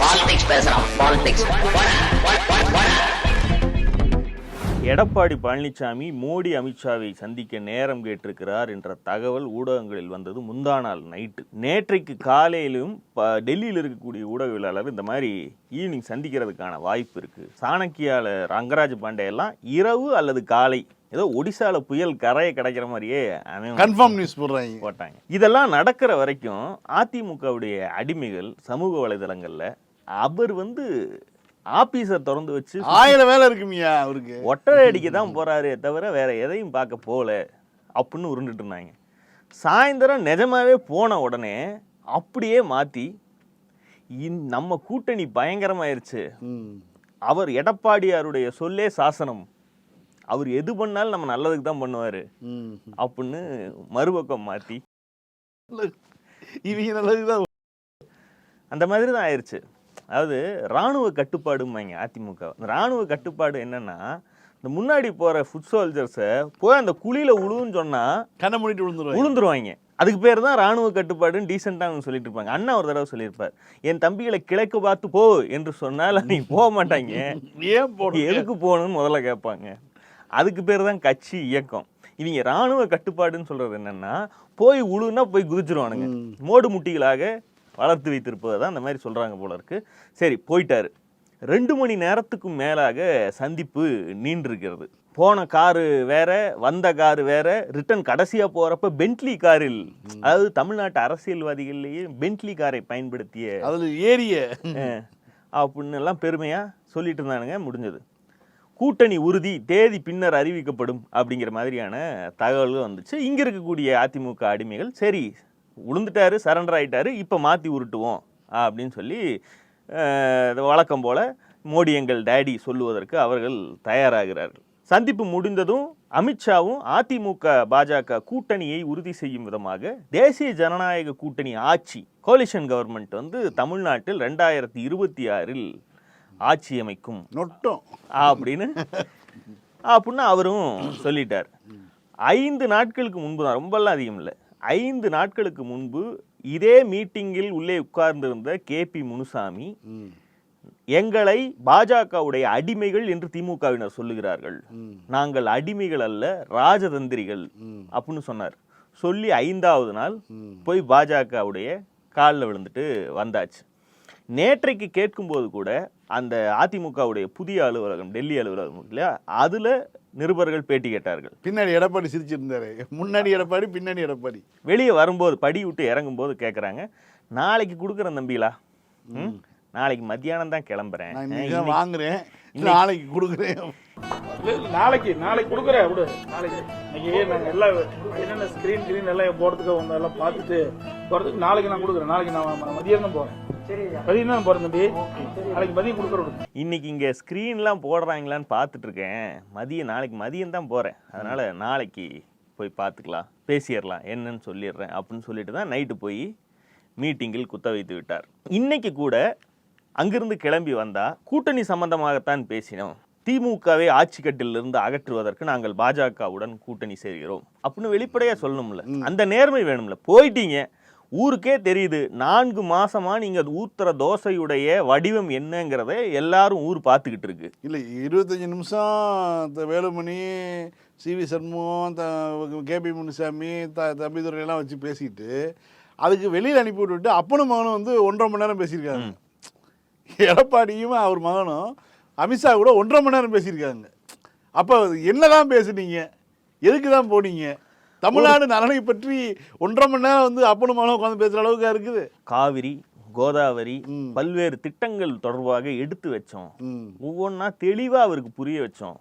Politics பேசுறான் politics Edappadi Palaniswami Modi அமித்ஷாவை சந்திக்க நேரம் கேட்டிருக்கிறார் என்ற தகவல் ஊடகங்களில் வந்தது முந்தா நாள் நைட்டு. நேற்றைக்கு காலையிலும் டெல்லியில் இருக்கக்கூடிய ஊடகவியலாளர் இந்த மாதிரி ஈவினிங் சந்திக்கிறதுக்கான வாய்ப்பு இருக்கு. சாணக்கியால ரங்கராஜ் பாண்டே எல்லாம் இரவு அல்லது காலை ஏதோ ஒடிசால புயல் கரையை கிடைக்கிற மாதிரியே கன்ஃபார்ம் நியூஸ் போடுறாங்க. போட்டாங்க. இதெல்லாம் நடக்கிற வரைக்கும் அதிமுகவுடைய அடிமைகள் சமூக வலைதளங்கள்ல அவர் வந்து ஆபீஸை திறந்து வச்சு ஆயிரம் வேலை இருக்குமியா அவருக்கு? ஒட்டரை அடிக்க தான் போறாரே தவிர வேற எதையும் பார்க்க போல. அப்படின்னு உருண்டுட்டு இருந்தாங்க. சாயந்தரம் நிஜமாவே போன உடனே அப்படியே மாத்தி இந்- நம்ம கூட்டணி பயங்கரமாயிருச்சு. அவர் எடப்பாடியாருடைய சொல்லே சாசனம். அவர் எது பண்ணாலும் நம்ம நல்லதுக்கு தான் பண்ணுவாரு. அப்படின்னு மறுபக்கம் மாத்தி. இவங்க நல்லதுதான் அந்த மாதிரி தான் ஆயிடுச்சு அதாவது ராணுவ கட்டுப்பாடும்பாங்க அதிமுக. இந்த ராணுவ கட்டுப்பாடு என்னன்னா இந்த முன்னாடி போற ஃபுட் சோல்ஜர்ஸை போய் அந்த குழியில உழுவுன்னு சொன்னா கண்ணை மூடிட்டு விழுந்துருவாங்க உளுந்துருவாங்க அதுக்கு பேர் தான் ராணுவ கட்டுப்பாடுன்னு டீசெண்டாக சொல்லிட்டு இருப்பாங்க அண்ணா ஒரு தடவை சொல்லியிருப்பார். என் தம்பிகளை கிழக்கு பார்த்து போ என்று சொன்னால் நீ போக மாட்டாங்க. ஏன் போடுங்க எதுக்கு போகணும்னு முதல்ல கேட்பாங்க. அதுக்கு பேர் தான் கட்சி இயக்கம். இவங்க ராணுவ கட்டுப்பாடுன்னு சொல்றது என்னன்னா போய் உழுன்னா போய் குதிச்சிருவானுங்க. மோடு முட்டிகளாக வளர்த்து வைத்திருப்பது தான் அந்த மாதிரி சொல்றாங்க போல இருக்கு. சரி போயிட்டாரு. ரெண்டு மணி நேரத்துக்கும் மேலாக சந்திப்பு நீண்டிருக்கிறது. போன காரு வேற வந்த காரு வேற ரிட்டர்ன் கடைசியா போறப்ப பென்ட்லி காரில் அதாவது தமிழ்நாட்டு அரசியல்வாதிகள்லேயே பென்ட்லி காரை பயன்படுத்திய அதுல ஏரிய அப்படின்னு எல்லாம் பெருமையா சொல்லிட்டு இருந்தானுங்க முடிஞ்சது. கூட்டணி உறுதி தேதி பின்னர் அறிவிக்கப்படும் அப்படிங்கிற மாதிரியான தகவல்கள் வந்துச்சு. இங்க இருக்கக்கூடிய அதிமுக அடிமைகள் சரி உளுந்துட்டாரு சரண்டர் ஆயிட்டாரு இப்போ மாத்தி உருட்டுவோம் அப்படின்னு சொல்லி வழக்கம் போல மோடி எங்கள் டேடி சொல்லுவதற்கு அவர்கள் தயாராகிறார்கள். சந்திப்பு முடிந்ததும் அமித்ஷாவும் அதிமுக பாஜக கூட்டணியை உறுதி செய்யும் விதமாக தேசிய ஜனநாயக கூட்டணி ஆட்சி கோலிஷன் கவர்மெண்ட் வந்து தமிழ்நாட்டில் ரெண்டாயிரத்தி இருபத்தி ஆறில் ஆட்சி அமைக்கும். நொட்டம். அப்படின்னு அப்படின்னு அவரும் சொல்லிட்டார். ஐந்து நாட்களுக்கு முன்பு தான் ரொம்பலாம் அதிகம் இல்லை. ஐந்து நாட்களுக்கு முன்பு இதே மீட்டிங்கில் உள்ளே உட்கார்ந்திருந்த கே பி முனுசாமி. எங்களை பாஜகவுடைய அடிமைகள் என்று திமுகவினர் சொல்லுகிறார்கள். நாங்கள் அடிமைகள் அல்ல ராஜதந்திரிகள். அப்படின்னு சொன்னார் சொல்லி ஐந்தாவது நாள். போய் பாஜகவுடைய காலில் விழுந்துட்டு வந்தாச்சு நேற்றைக்கு கேட்கும்போது கூட அந்த அதிமுகவுடைய புதிய அலுவலகம் டெல்லி அலுவலகம் இல்லையா? அதுல நிருபர்கள் பேட்டி கேட்டார்கள். பின்னாடி எடப்பாடி சிரிச்சிருந்தாரு. முன்னாடி எடப்பாடி பின்னாடி எடப்பாடி. வெளியே வரும்போது படி விட்டு இறங்கும்போது கேட்குறாங்க நாளைக்கு கொடுக்குறேன் தம்பிலா? நாளைக்கு மத்தியானம் தான் கிளம்புறேன். வாங்குறேன். நாளைக்கு கொடுக்குறேன். நாளைக்கு நாளைக்கு கொடுக்குறேன் விடு. நாளைக்கு. இன்னைக்கு நாங்க எல்லாம் என்னென்ன ஸ்கிரீன் கிரீன் எல்லாம் போறதுக்கு வந்து எல்லாம் பார்த்துட்டு போறதுக்கு நாளைக்கு நான் கொடுக்குறேன். நாளைக்கு நான் ம- மதியம் மதியம் தான் போறேன் தம்பி. நாளைக்கு மதியம் கொடுக்குற விடு இன்னைக்கு இங்க ஸ்க்ரீன்லாம் போடுறாங்களான்னு பார்த்துட்டு இருக்கேன் மதியம் நாளைக்கு மதியம் தான் போறேன். அதனால நாளைக்கு போய் பார்த்துக்கலாம். பேசிடலாம். என்னன்னு சொல்லிடுறேன் அப்படின்னு சொல்லிட்டு தான் நைட்டு போய் மீட்டிங்கில் குத்த வைத்து விட்டார். இன்னைக்கு கூட அங்கிருந்து கிளம்பி வந்தா கூட்டணி சம்பந்தமாகத்தான் பேசினோம். திமுகவை ஆட்சி கட்டிலிருந்து அகற்றுவதற்கு நாங்கள் பாஜகவுடன் கூட்டணி சேர்கிறோம். அப்படின்னு வெளிப்படையா சொல்லணும்ல. அந்த நேர்மை வேணும்ல. போயிட்டீங்க. ஊருக்கே தெரியுது. நான்கு மாசமா நீங்க ஊத்துற தோசையுடைய வடிவம் என்னங்கிறத எல்லாரும் ஊர் பார்த்துக்கிட்டு இருக்கு. இல்லை இருபத்தஞ்சி நிமிஷம் வேலுமணி சிவி சண்முகம் த கேபி முனுசாமி த தம்பிதுரை எல்லாம் வச்சு பேசிட்டு அதுக்கு வெளியில் அனுப்பி விட்டுட்டு அப்பனும் மகனும் வந்து ஒன்றரை மணி நேரம் பேசியிருக்காங்க. எடப்பாடியும் அவர் மகனும் அமித்ஷா கூட ஒன்றரை மணி நேரம் பேசியிருக்காங்க. அப்போ என்னதான் பேசுனீங்க? எதுக்கு தான் போனீங்க? தமிழ்நாடு நலனை பற்றி ஒன்றரை மணி நேரம் வந்து அப்பனும் மகனும் உட்காந்து பேசுகிற அளவுக்கு இருக்குது? காவிரி கோதாவரி. பல்வேறு திட்டங்கள் தொடர்பாக எடுத்து வச்சோம். ஒவ்வொன்றா தெளிவா அவருக்கு புரிய வச்சோம்.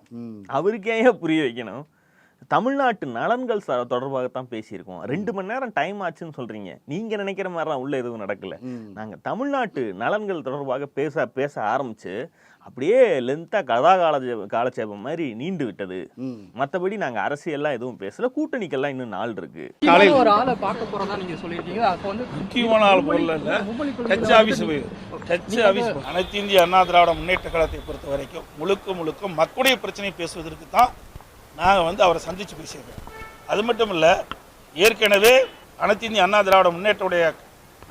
அவருக்கே புரிய வைக்கணும்? தமிழ்நாட்டு நலன்கள் ச- தொடர்பாகத்தான் பேசியிருக்கோம். ரெண்டு மணி நேரம் டைம் ஆச்சுன்னு சொல்றீங்க. நீங்க நினைக்கிற மாதிரிலாம் உள்ள எதுவும் நடக்கல. நாங்க தமிழ்நாட்டு நலன்கள் தொடர்பாக பேச பேச ஆரம்பிச்சு அப்படியே லென்த்தா கதா கால காலட்சேபம் மாதிரி நீண்டு விட்டது. மற்றபடி நாங்க அரசியல்லாம் எதுவும் பேசல. கூட்டணிக்கெல்லாம் இன்னும் நாள் இருக்கு. ஒரு ஆளை பார்க்க போறதா நீங்க சொல்லியிருக்கீங்க. அப்போ வந்து முக்கியமான ஆள் பொருள் போய் கட்சி ஆபீஸ் போய். அனைத்து இந்திய அண்ணா திராவிட முன்னேற்ற கழகத்தை பொறுத்த வரைக்கும் முழுக்க முழுக்க மக்களுடைய பிரச்சனையை பேசுவதற்கு தான் நாங்கள் வந்து அவரை சந்தித்து பேசியிருக்கோம். அது மட்டும் இல்லை ஏற்கனவே அனைத்து இந்திய அண்ணா திராவிட முன்னேற்றவுடைய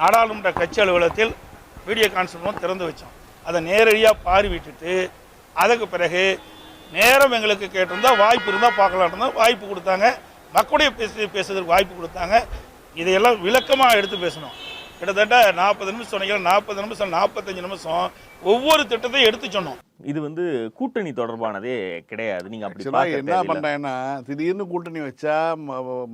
நாடாளுமன்ற கட்சி அலுவலகத்தில் வீடியோ கான்ஃபரன்ஸ் திறந்து வச்சோம். அதை நேரடியாக பார்வையிட்டுட்டு அதுக்கு பிறகு நேரம் எங்களுக்கு கேட்டிருந்தால் வாய்ப்பு இருந்தால் பார்க்கலான்னு வாய்ப்பு கொடுத்தாங்க. மக்களுடைய பேசி பேசுறதுக்கு வாய்ப்பு கொடுத்தாங்க. இதையெல்லாம் விளக்கமாக எடுத்து பேசணும். கிட்டத்தட்ட நாற்பது நிமிஷம் சொன்னீங்க நாற்பது நிமிஷம் நாற்பத்தஞ்சு நிமிஷம் ஒவ்வொரு திட்டத்தையும் எடுத்து சொன்னோம். இது வந்து கூட்டணி தொடர்பானதே கிடையாது. நீங்க அப்படி என்ன. பண்ணுறாங்கன்னா திடீர்னு கூட்டணி வச்சா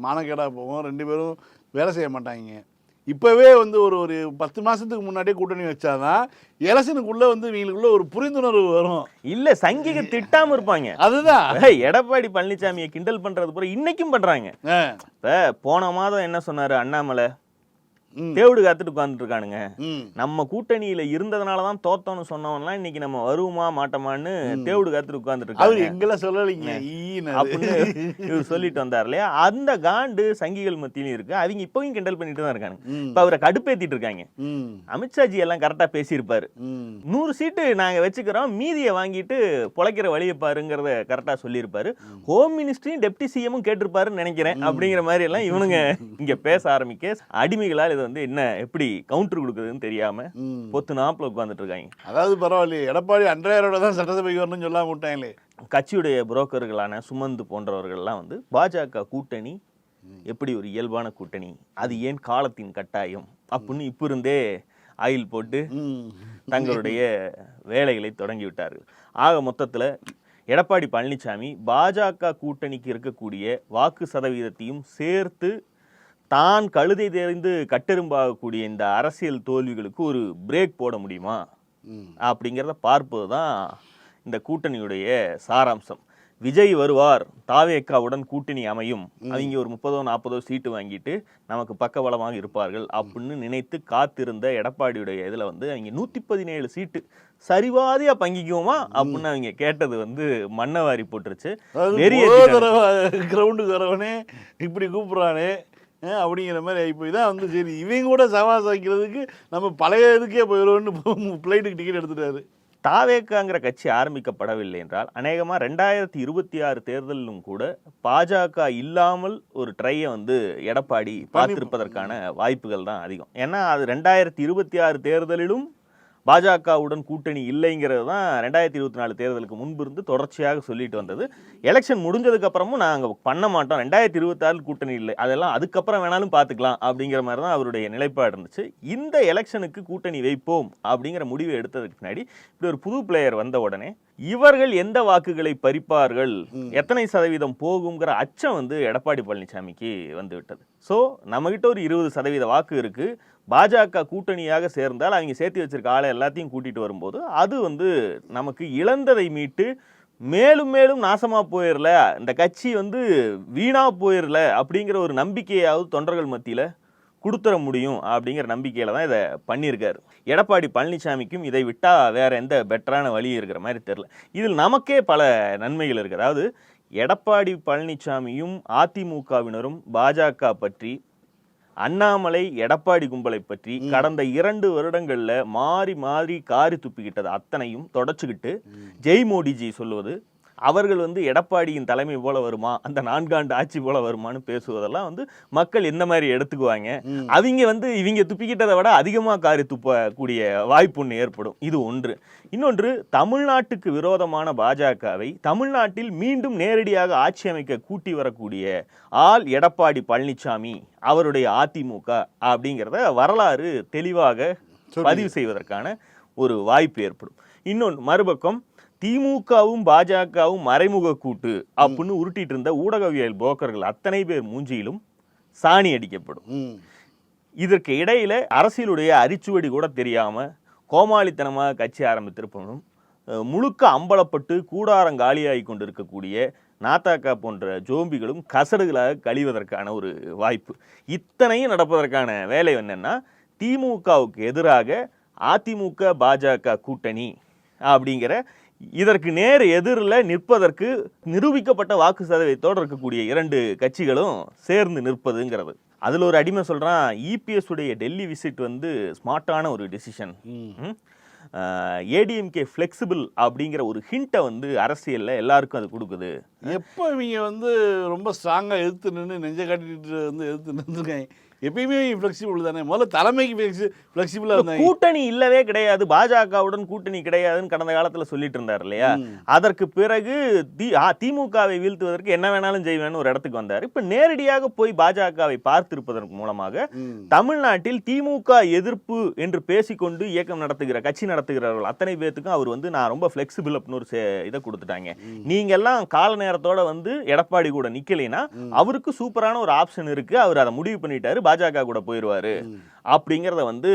மானக்கேடா போகும் ரெண்டு பேரும் வேலை செய்ய மாட்டாங்க. இப்போவே வந்து ஒரு ஒரு பத்து மாதத்துக்கு முன்னாடியே கூட்டணி வச்சாதான் எலெக்ஷனுக்குள்ளே வந்து இவங்களுக்குள்ள ஒரு புரிந்துணர்வு வரும். இல்ல சங்கிக திட்டாம இருப்பாங்க. அதுதான். எடப்பாடி பழனிசாமியை கிண்டல் பண்றது பூரா இன்னைக்கும் பண்றாங்க. ஆ. இப்ப போன மாதம் என்ன சொன்னாரு அண்ணாமலை. தேவடு காத்துட்டு உட்கார்ந்துட்டு இருக்கானுங்க நம்ம கூட்டணியில இருந்ததுனால தான் தோத்தோம்னு சொன்னவன்லாம் இன்னைக்கு நம்ம வருவோமா மாட்டோமான்னு தேவடு காத்துட்டு உட்கார்ந்துட்டு அவர் இருக்காங்க எங்கெல்லாம் சொல்லலைங்க? அப்படின்னு இவர் சொல்லிட்டு வந்தார் இல்லையா? அந்த காண்டு சங்கிகள் மத்தியிலும் இருக்கு. அவங்க இப்பவும் கிண்டல் பண்ணிட்டு தான் இருக்காங்க. இப்ப அவரை கடுப்பேத்திட்டு இருக்காங்க. அமித்ஷாஜி எல்லாம் கரெக்டா பேசியிருப்பாரு. நூறு சீட்டு நாங்க வச்சுக்கிறோம். மீதியை வாங்கிட்டு பொழைக்கிற வழியை பாருங்கிறத கரெக்டா சொல்லியிருப்பாரு. ஹோம் மினிஸ்டரையும் டெப்டி சிஎம்மும் கேட்டிருப்பாருன்னு நினைக்கிறேன். அப்படிங்கிற மாதிரி எல்லாம் இவனுங்க இங்க பேச ஆரம்பிக்க அடிமைகளால் இது வந்து என்ன எப்படி கவுண்டர் கொடுக்குறதுன்னு தெரியாம பொத்து நாப்புல உட்காந்துட்டு இருக்காங்க அதாவது பரவாயில்லையே எடப்பாடி அன்றையாரோட தான் சட்டசபைக்கு வரணும்னு சொல்லாம விட்டாங்களே. கட்சியுடைய புரோக்கர்களான சுமந்து போன்றவர்கள்லாம் வந்து பாஜக கூட்டணி எப்படி ஒரு இயல்பான கூட்டணி அது ஏன் காலத்தின் கட்டாயம் அப்படின்னு இப்போ இருந்தே ஆயில் போட்டு தங்களுடைய வேலைகளை தொடங்கி விட்டார்கள் ஆக மொத்தத்தில் எடப்பாடி பழனிசாமி பாஜக கூட்டணிக்கு இருக்கக்கூடிய வாக்கு சதவீதத்தையும் சேர்த்து தான் கழுதை தெரிந்து கட்டெரும்பாகக்கூடிய இந்த அரசியல் தோல்விகளுக்கு ஒரு பிரேக் போட முடியுமா? அப்படிங்கிறத பார்ப்பது தான் இந்த கூட்டணியுடைய சாராம்சம். விஜய் வருவார் தாவேக்காவுடன் கூட்டணி அமையும். அவங்க ஒரு முப்பதோ நாற்பதோ சீட்டு வாங்கிட்டு நமக்கு பக்கபலமாக இருப்பார்கள் அப்படின்னு நினைத்து காத்திருந்த எடப்பாடியுடைய இதில் வந்து அவங்க நூற்றி பதினேழு சீட்டு. சரிவாதியா பங்கிக்குவோமா? அப்படின்னு அவங்க கேட்டது வந்து மண்ணவாரி போட்டுருச்சு. அதாவது வெறியேத்திட்டாங்க. கிரவுண்டுக்கு வரவனே இப்படி கூப்பிட்றானே. அப்படிங்கிற மாதிரி இப்போ இதான் வந்து சரி இவங்க கூட சவாஸ் வைக்கிறதுக்கு நம்ம பழைய இதுக்கே போயிடுவோம்னு ஃப்ளைட்டுக்கு டிக்கெட் எடுத்துட்டாரு. தாவேக்காங்கிற கட்சி ஆரம்பிக்கப்படவில்லை என்றால் அநேகமாக ரெண்டாயிரத்தி இருபத்தி ஆறு தேர்தலிலும் கூட பாஜக இல்லாமல் ஒரு ட்ரையை வந்து எடப்பாடி பார்த்திருப்பதற்கான வாய்ப்புகள் தான் அதிகம். ஏன்னா அது ரெண்டாயிரத்தி இருபத்தி ஆறு தேர்தலிலும் பாஜகவுடன் கூட்டணி இல்லைங்கிறது தான் ரெண்டாயிரத்தி இருபத்தி நாலு தேர்தலுக்கு முன்பு இருந்து தொடர்ச்சியாக சொல்லிட்டு வந்தது. எலெக்ஷன் முடிஞ்சதுக்கு அப்புறமும் நாங்கள் பண்ண மாட்டோம். ரெண்டாயிரத்தி இருபத்தாறு கூட்டணி இல்லை. அதெல்லாம் அதுக்கப்புறம் வேணாலும் பார்த்துக்கலாம் அப்படிங்கிற மாதிரி தான் அவருடைய நிலைப்பாடு இருந்துச்சு. இந்த எலெக்ஷனுக்கு கூட்டணி வைப்போம் அப்படிங்கிற முடிவை எடுத்ததுக்கு பின்னாடி இப்படி ஒரு புது பிளேயர் வந்த உடனே இவர்கள் எந்த வாக்குகளை பறிப்பார்கள்? எத்தனை சதவீதம் போகுங்கிற அச்சம் வந்து எடப்பாடி பழனிசாமிக்கு வந்து விட்டது. ஸோ நம்மகிட்ட ஒரு இருபது சதவீத வாக்கு இருக்கு. பாஜக கூட்டணியாக சேர்ந்தால் அவங்க சேர்த்து வச்சிருக்க ஆளை எல்லாத்தையும் கூட்டிகிட்டு வரும்போது அது வந்து நமக்கு இழந்ததை மீட்டு மேலும் மேலும் நாசமாக போயிடல இந்த கட்சி வந்து வீணாக போயிடல அப்படிங்கிற ஒரு நம்பிக்கையாவது தொண்டர்கள் மத்தியில் கொடுத்துற முடியும் அப்படிங்கிற நம்பிக்கையில் தான் இதை பண்ணியிருக்காரு. எடப்பாடி பழனிசாமிக்கும் இதை விட்டால் வேற எந்த பெட்டரான வழி இருக்கிற மாதிரி தெரில இதில் நமக்கே பல நன்மைகள் இருக்குது அதாவது எடப்பாடி பழனிசாமியும் அதிமுகவினரும் பாஜக பற்றி அண்ணாமலை எடப்பாடி கும்பலை பற்றி கடந்த இரண்டு வருடங்கள்ல மாறி மாறி காரி துப்பிக்கிட்டது அத்தனையும் தொடச்சுக்கிட்டு ஜெய் மோடிஜி சொல்லுவது அவர்கள் வந்து எடப்பாடியின் தலைமை போல வருமா? அந்த நான்காண்டு ஆட்சி போல வருமான்னு பேசுவதெல்லாம் வந்து மக்கள் எந்த மாதிரி எடுத்துக்குவாங்க? அவங்க வந்து இவங்க துப்பிக்கிட்டதை விட அதிகமாக காரி துப்பக்கூடிய வாய்ப்பு ஒன்று ஏற்படும். இது ஒன்று. இன்னொன்று தமிழ்நாட்டுக்கு விரோதமான பாஜகவை தமிழ்நாட்டில் மீண்டும் நேரடியாக ஆட்சி அமைக்க கூட்டி வரக்கூடிய ஆள் எடப்பாடி பழனிசாமி அவருடைய அதிமுக அப்படிங்கிறத வரலாறு தெளிவாக பதிவு செய்வதற்கான ஒரு வாய்ப்பு ஏற்படும். இன்னொன்று மறுபக்கம் திமுகவும் பாஜகவும் மறைமுக கூட்டு அப்படின்னு உருட்டிட்டு இருந்த ஊடகவியல் புரோக்கர்கள் அத்தனை பேர் மூஞ்சியிலும் சாணி அடிக்கப்படும். இதற்கு இடையில அரசியலுடைய அரிச்சுவடி கூட தெரியாம கோமாளித்தனமாக கட்சி ஆரம்பித்திருப்பவனும் முழுக்க அம்பலப்பட்டு கூடாரம் காலியாகி கொண்டிருக்கக்கூடிய நாத்தாக்கா போன்ற ஜோம்பிகளும் கசடுகளாக கழிவதற்கான ஒரு வாய்ப்பு. இத்தனையும் நடப்பதற்கான வேலை என்னன்னா திமுகவுக்கு எதிராக அதிமுக பாஜக கூட்டணி அப்படிங்கிற இதற்கு நேர் எதிரில் நிற்பதற்கு நிரூபிக்கப்பட்ட வாக்கு சதவீதத்தோடு இருக்கக்கூடிய இரண்டு கட்சிகளும் சேர்ந்து நிற்பதுங்கிறது. அதில் ஒரு அடிமை சொல்கிறான் இபிஎஸ் உடைய டெல்லி விசிட் வந்து ஸ்மார்ட்டான ஒரு டெசிஷன் ஏடிஎம்கே ஃப்ளெக்சிபிள் அப்படிங்கிற ஒரு ஹிண்ட்டை வந்து அரசியலில் எல்லாருக்கும் அது கொடுக்குது. எப்போ இவங்க வந்து ரொம்ப ஸ்ட்ராங்காக எதிர்த்து நின்று நெஞ்ச காட்டிட்டு வந்து எதிர்த்து நின்றுருக்காங்க. எப்பயுமே ஃப்ளெக்சிபிள் தானே? முதல்ல தலைமைக்கு ஃப்ளெக்சிபிளாக இருந்தாங்க. கூட்டணி இல்லவே கிடையாது. பாஜகவுடன் கூட்டணி கிடையாதுன்னு கடந்த காலத்துல சொல்லிட்டு இருந்தார் இல்லையா அதற்கு பிறகு தி திமுகவை வீழ்த்துவதற்கு என்ன வேணாலும் செய்வேன்னு ஒரு இடத்துக்கு வந்தார். இப்ப நேரடியாக போய் பாஜகவை பார்த்திருப்பதன் மூலமாக. தமிழ்நாட்டில் திமுக எதிர்ப்பு என்று பேசிக்கொண்டு இயக்கம் நடத்துகிற கட்சி நடத்துகிறவர்கள் அத்தனை பேத்துக்கும் அவர் வந்து நான் ரொம்ப ஃபிளெக்சிபிள் அப்படின்னு ஒரு இதை கொடுத்துட்டாங்க. நீங்க எல்லாம் கால நேரத்தோட வந்து எடப்பாடி கூட நிக்கலைன்னா அவருக்கு சூப்பரான ஒரு ஆப்ஷன் இருக்கு. அவர் அதை முடிவு பண்ணிட்டாரு. பாஜக கூட போயிருவாரு அப்படிங்கிறத வந்து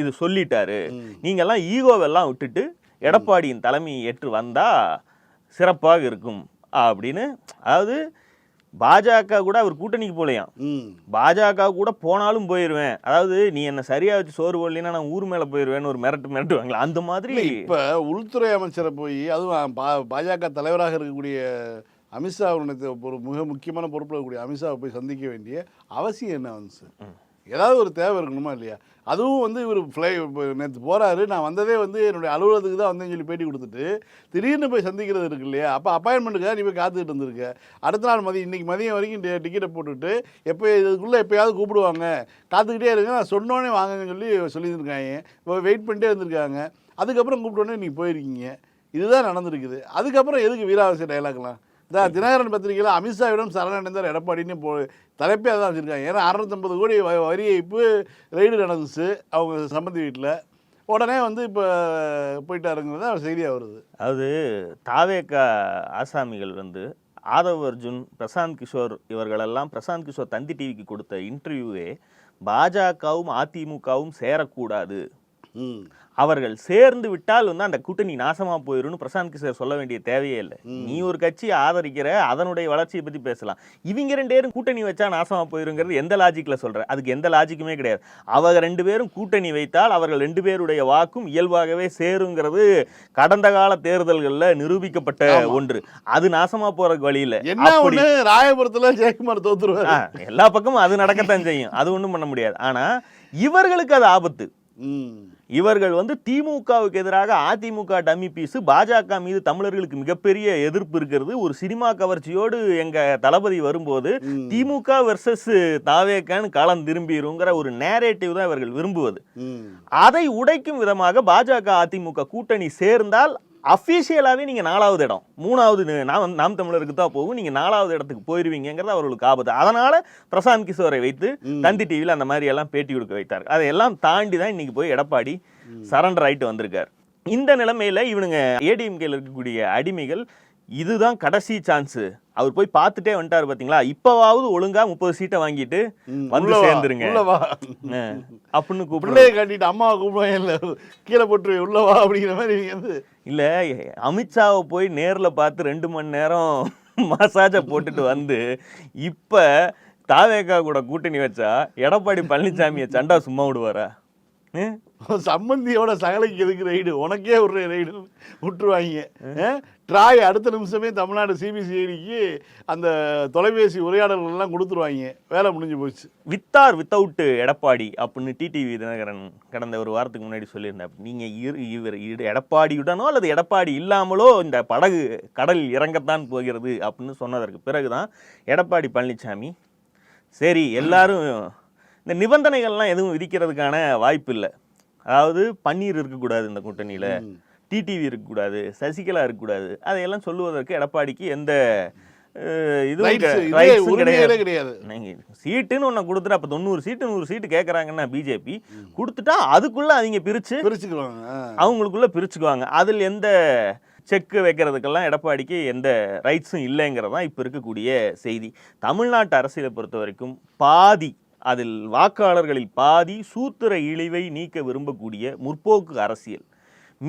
இது சொல்லிட்டாரு. நீங்க எல்லாம் ஈகோவெல்லாம் விட்டுட்டு எடப்பாடியின் தலைமையை ஏற்று வந்தா சிறப்பாக இருக்கும் அப்படின்னு. அதாவது பாஜக கூட அவர் கூட்டணிக்கு போலையாம். பாஜக கூட போனாலும் போயிருவேன். அதாவது நீ என்ன சரியா வச்சு சோறு போடலைன்னா நான் ஊர் மேல போயிருவேன்னு ஒரு மிரட்டு மிரட்டுவாங்களா அந்த மாதிரி இப்போ உள்துறை அமைச்சரை போய் அதுவும் பாஜக தலைவராக இருக்கக்கூடிய அமித்ஷா அவருடைய ஒரு மிக முக்கியமான பொறுப்பில் இருக்கக்கூடிய அமித்ஷாவை போய் சந்திக்க வேண்டிய அவசியம் என்ன வந்துச்சு ஏதாவது ஒரு தேவை இருக்கணுமா இல்லையா? அதுவும் வந்து இவர் ஃப்ளை நேற்று போகிறாரு நான் வந்ததே வந்து என்னுடைய அலுவலகத்துக்கு தான் வந்தேன்னு சொல்லி பேட்டி கொடுத்துட்டு திடீர்னு போய் சந்திக்கிறது இருக்கு இல்லையா? அப்போ அப்பாயின்மெண்ட்டுக்காக நீ போய் காத்துக்கிட்டு இருந்திருக்க. அடுத்த நாள் மதியம் இன்றைக்கி மதியம் வரைக்கும் டிக்கெட்டை போட்டுட்டு எப்போ இதுக்குள்ளே எப்போயாவது கூப்பிடுவாங்க. காத்துக்கிட்டே இருங்க நான் சொன்னோன்னே வாங்கன்னு சொல்லி சொல்லியிருந்திருக்காங்க. இப்போ வெயிட் பண்ணிட்டே இருந்திருக்காங்க. அதுக்கப்புறம் கூப்பிட்டோன்னே நீங்கள் போயிருக்கீங்க. இதுதான் நடந்திருக்குது. அதுக்கப்புறம் எதுக்கு வீராவசிய டைலாக்லாம் இந்த தினகரன் பத்திரிகையில் அமித்ஷாவிடம் சரணடைந்தார் எடப்பாடின்னு போ தலைப்பே அதான் வச்சுருக்காங்க. ஏன்னா அறுநூத்தம்பது கோடி வரி ஏய்ப்பு ரெய்டு நடந்துச்சு அவங்க சம்பந்தி வீட்டில் உடனே வந்து இப்போ போயிட்டாருங்கிறது தான் செய்தியாக வருது. அது தாவேக்கா ஆசாமிகள் வந்து ஆதவ் அர்ஜுன் பிரசாந்த் கிஷோர் இவர்களெல்லாம் பிரசாந்த் கிஷோர் தந்தி டிவிக்கு கொடுத்த இன்டர்வியூவே பாஜகவும் அதிமுகவும் சேரக்கூடாது. அவர்கள் சேர்ந்து விட்டால் வந்து அந்த கூட்டணி நாசமா போயிரும்னு பிரசாந்த் கிஷோர் சொல்ல வேண்டிய தேவையே இல்லை. நீ ஒரு கட்சியை ஆதரிக்கிற அதனுடைய வளர்ச்சியை பத்தி பேசலாம். இவங்க ரெண்டு பேரும் கூட்டணி வச்சா நாசமா போயிருங்கிறது எந்த லாஜிக்ல சொல்ற? அதுக்கு எந்த லாஜிக்குமே கிடையாது. அவங்க ரெண்டு பேரும் கூட்டணி வைத்தால் அவர்கள் ரெண்டு பேருடைய வாக்கும் இயல்பாகவே சேருங்கிறது கடந்த கால தேர்தல்கள்ல நிரூபிக்கப்பட்ட ஒன்று. அது நாசமா போறதுக்கு வழி இல்ல. என்ன ஒன்று ராயபுரத்தில் ஜெயக்குமார் தோத்துருவார். எல்லா பக்கமும் அது நடக்கத்தான் செய்யும். அது ஒண்ணும் பண்ண முடியாது. ஆனா இவர்களுக்கு அது ஆபத்து. இவர்கள் வந்து திமுகவுக்கு எதிராக அதிமுக டம்மி பீஸ் பாஜக மீது தமிழர்களுக்கு மிகப்பெரிய எதிர்ப்பு இருக்கிறது. ஒரு சினிமா கவர்ச்சியோடு எங்க தளபதி வரும்போது திமுக வெர்சஸ் தாவேக்கான்னு களம் திரும்பிருங்கிற ஒரு நேரேட்டிவ் தான் இவர்கள் விரும்புவது. அதை உடைக்கும் விதமாக பாஜக அதிமுக கூட்டணி சேர்ந்தால் அஃபீஷியலாகவே நீங்கள் நாலாவது இடம். மூணாவது நாம் நாம் தமிழருக்கு தான் போகும். நீங்கள் நாலாவது இடத்துக்கு போயிருவீங்கிறது அவர்களுக்கு ஆபத்து. அதனால பிரசாந்த் கிஷோரை வைத்து தந்தி டிவியில் அந்த மாதிரி எல்லாம் பேட்டி கொடுக்க வைத்தார். அதையெல்லாம் தாண்டி தான் இன்னைக்கு போய் எடப்பாடி சரண்டர் ஆயிட்டு வந்திருக்கார். இந்த நிலைமையில இவனுங்க ஏடிஎம்கேல இருக்கக்கூடிய அடிமைகள் இதுதான் கடைசி சான்ஸ் அவர் போய் பார்த்துட்டே வந்துட்டாரு பாத்தீங்களா? இப்பவாவது ஒழுங்கா முப்பது சீட்டை வாங்கிட்டு வந்து சேர்ந்துருங்க. அப்படின்னு கூப்பிடுறது பிள்ளையை காட்டிட்டு அம்மாவை கூப்பிடுவாங்க இல்லை கீழே போட்டு உள்ளவா அப்படிங்கிற மாதிரி வந்து இல்ல அமித்ஷாவை போய் நேர்ல பார்த்து ரெண்டு மணி நேரம் மசாஜை போட்டுட்டு வந்து இப்ப தாவேகா கூட கூட்டணி வச்சா எடப்பாடி பழனிசாமியை சண்டா சும்மா விடுவாரா? சம்பந்தியோட சகலைக்கு எதுக்கு ரைடு உனக்கே ஒரு ரைடு விட்டுருவாங்க? ட்ராய் அடுத்த நிமிஷமே தமிழ்நாடு சிபிசிஐடிக்கு அந்த தொலைபேசி உரையாடல்கள் எல்லாம் கொடுத்துருவாங்க. வேலை முடிஞ்சு போச்சு. வித்தார் வித்தவுட் எடப்பாடி அப்படின்னு டிடிவி தினகரன் கடந்த ஒரு வாரத்துக்கு முன்னாடி சொல்லியிருந்தார். நீங்க இரு- இவர் எடப்பாடியுடனோ அல்லது எடப்பாடி இல்லாமலோ இந்த படகு கடலில் இறங்கத்தான் போகிறது அப்படின்னு சொன்னதற்கு பிறகுதான் எடப்பாடி பழனிசாமி சரி எல்லாரும் இந்த நிபந்தனைகள்லாம் எதுவும் விதிக்கிறதுக்கான வாய்ப்பு இல்லை. அதாவது பன்னீர் இருக்கக்கூடாது இந்த கூட்டணியில. டிடிவி இருக்கக்கூடாது சசிகலா இருக்கக்கூடாது அதையெல்லாம் சொல்லுவதற்கு எடப்பாடிக்கு எந்த இதுவும் கிடையாது. சீட்டுன்னு ஒன்று கொடுத்துட்டு அப்போ தொண்ணூறு சீட்டு நூறு சீட்டு கேட்குறாங்கன்னா பிஜேபி கொடுத்துட்டா அதுக்குள்ள அவங்க பிரிச்சு பிரிச்சுக்குவாங்க. அவங்களுக்குள்ள பிரிச்சுக்குவாங்க. அதில் எந்த செக்கு வைக்கிறதுக்கெல்லாம் எடப்பாடிக்கு எந்த ரைட்ஸும் இல்லைங்கிறது இப்போ இருக்கக்கூடிய செய்தி. தமிழ்நாட்டு அரசியலை பொறுத்த வரைக்கும் பாதி அதில் வாக்காளர்களில் பாதி சூத்திர இழிவை நீக்க விரும்பக்கூடிய முற்போக்கு அரசியல்.